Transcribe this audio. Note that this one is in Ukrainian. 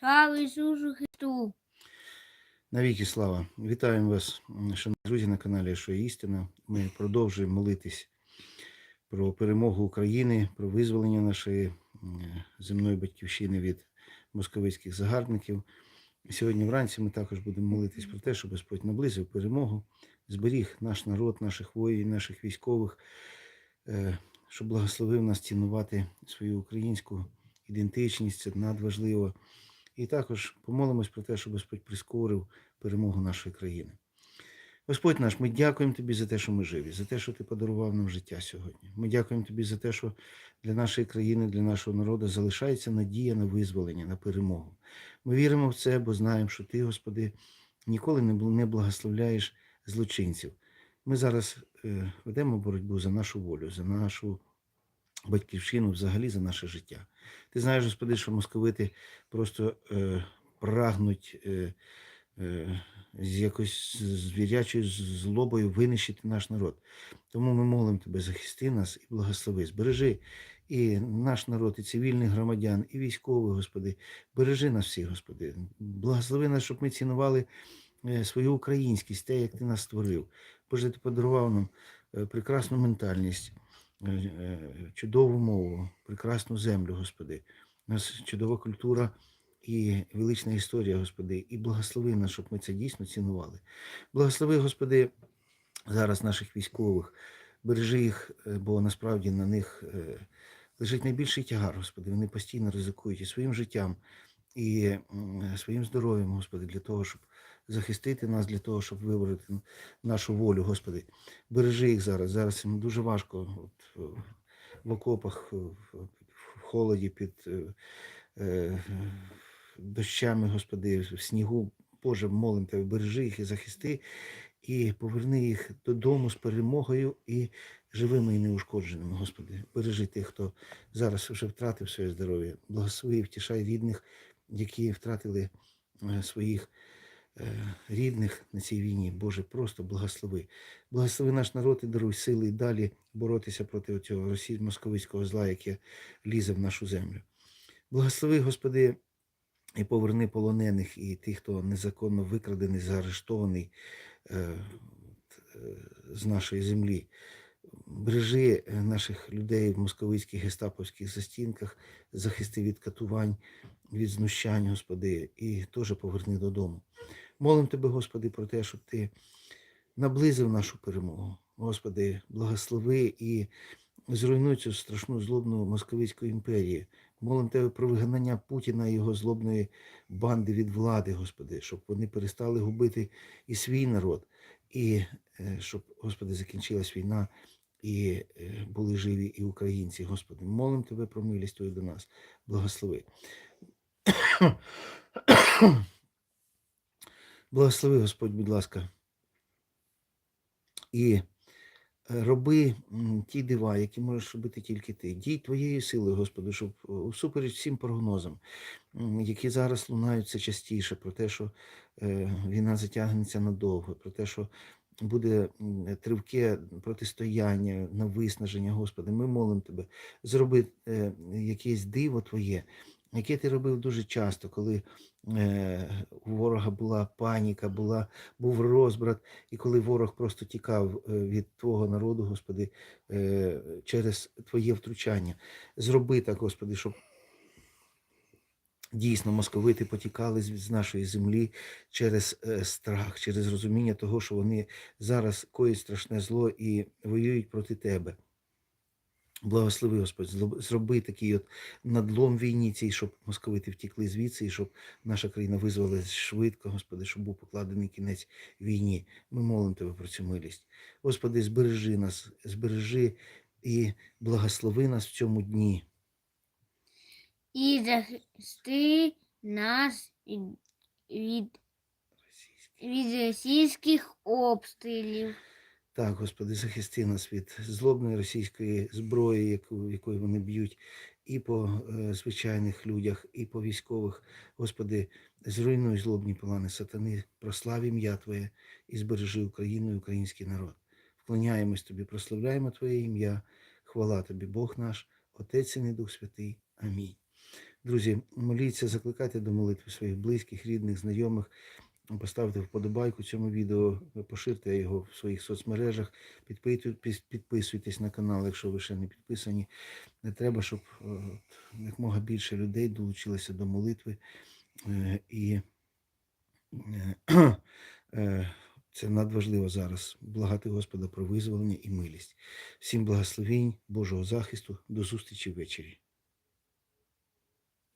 Слава Ісусу Христу! Навіки слава! Вітаємо вас, шановні друзі, на каналі Що істина. Ми продовжуємо молитись про перемогу України, про визволення нашої земної батьківщини від московицьких загарбників. Сьогодні вранці ми також будемо молитись про те, щоб Господь наблизив перемогу, зберіг наш народ, наших воїнів, наших військових, е, щоб благословив нас цінувати свою українську ідентичність, це надважливо. І також помолимось про те, щоб Господь прискорив перемогу нашої країни. Господь наш, ми дякуємо Тобі за те, що ми живі, за те, що Ти подарував нам життя сьогодні. Ми дякуємо Тобі за те, що для нашої країни, для нашого народу залишається надія на визволення, на перемогу. Ми віримо в це, бо знаємо, що Ти, Господи, ніколи не благословляєш злочинців. Ми зараз е, ведемо боротьбу за нашу волю, за нашу батьківщину, взагалі за наше життя. Ти знаєш, Господи, що московити просто е, прагнуть е, е, з якось звірячою злобою винищити наш народ. Тому ми молимо Тебе, захисти нас і благослови, збережи і наш народ, і цивільних громадян, і військових, Господи. Бережи нас всіх, Господи. Благослови нас, щоб ми цінували е, свою українськість, те, як Ти нас створив. Боже, Ти подарував нам е, прекрасну ментальність, чудову мову, прекрасну землю, Господи. У нас чудова культура і велична історія, Господи, і благослови нас, щоб ми це дійсно цінували. Благослови, Господи, зараз наших військових, бережи їх, е, бо насправді на них е, лежить найбільший тягар, Господи. Вони постійно ризикують і своїм життям, і своїм здоров'ям, Господи, для того, щоб захистити нас, для того, щоб вибороти нашу волю, Господи. Бережи їх зараз. Зараз їм дуже важко от, е, в окопах, в, в холоді під. е, е, дощами, Господи, в снігу. Боже, молим Тебе, бережи їх і захисти, і поверни їх додому з перемогою і живими і неушкодженими, Господи. Бережи тих, хто зараз вже втратив своє здоров'я. Благослови втішай рідних, які втратили е, своїх е, рідних на цій війні. Боже, просто благослови. Благослови наш народ і даруй сили і далі боротися проти цього російсько московицького зла, яке лізе в нашу землю. Благослови, Господи, і поверни полонених і тих, хто незаконно викрадений, заарештований е, е, з нашої землі. Бережи е, наших людей в московицьких гестаповських застінках, захисти від катувань, від знущань, Господи, і теж поверни додому. Молим Тебе, Господи, про те, щоб Ти наблизив нашу перемогу. Господи, благослови і зруйнуй цю страшну злобну московицьку імперію. Молим Тебе про вигнання Путіна і його злобної банди від влади, Господи, щоб вони перестали губити і свій народ, і е, щоб, Господи, закінчилась війна, і е, були живі і українці, Господи. Молим Тебе про милість Твою до нас. Благослови. Благослови, Господь, будь ласка. І роби ті дива, які можеш робити тільки ти. Дій твоєю силою, Господи, щоб е, усупереч всім прогнозам, які зараз лунають все частіше, про те, що е, війна затягнеться надовго, про те, що буде тривке протистояння на виснаження, Господи. Ми молимо Тебе, зроби е, якесь диво Твоє, яке ти робив дуже часто, коли е, у ворога була паніка, була, був розбрат, і коли ворог просто тікав е, від Твого народу, Господи, е, через Твоє втручання. Зроби так, Господи, щоб дійсно московити потікали з, нашої землі через е, страх, через розуміння того, що вони зараз коїть страшне зло і воюють проти Тебе. Благослови, Господь, зроби такий от надлом війні цій, щоб московити втікли звідси, і щоб наша країна визволилась швидко, Господи, щоб був покладений кінець війні. Ми молимо Тебе про цю милість. Господи, збережи нас, збережи і благослови нас в цьому дні. І захисти нас від, від російських обстрілів. Так, Господи, захисти нас від злобної російської зброї, яку, якою вони б'ють, і по е, звичайних людях, і по військових. Господи, зруйнуй злобні плани сатани, прослав ім'я Твоє і збережи Україну і український народ. Вклоняємось Тобі, прославляємо Твоє ім'я. Хвала Тобі, Бог наш, Отець і Дух Святий. Амінь. Друзі, моліться, закликайте до молитви своїх близьких, рідних, знайомих. Поставте вподобайку цьому відео, поширте його в своїх соцмережах, підписуйтесь на канал, якщо ви ще не підписані. Не треба, щоб е, якмога більше людей долучилося до молитви. Е, І е, це надважливо зараз. Благати Господа про визволення і милість. Всім благословінь, Божого захисту. До зустрічі ввечері.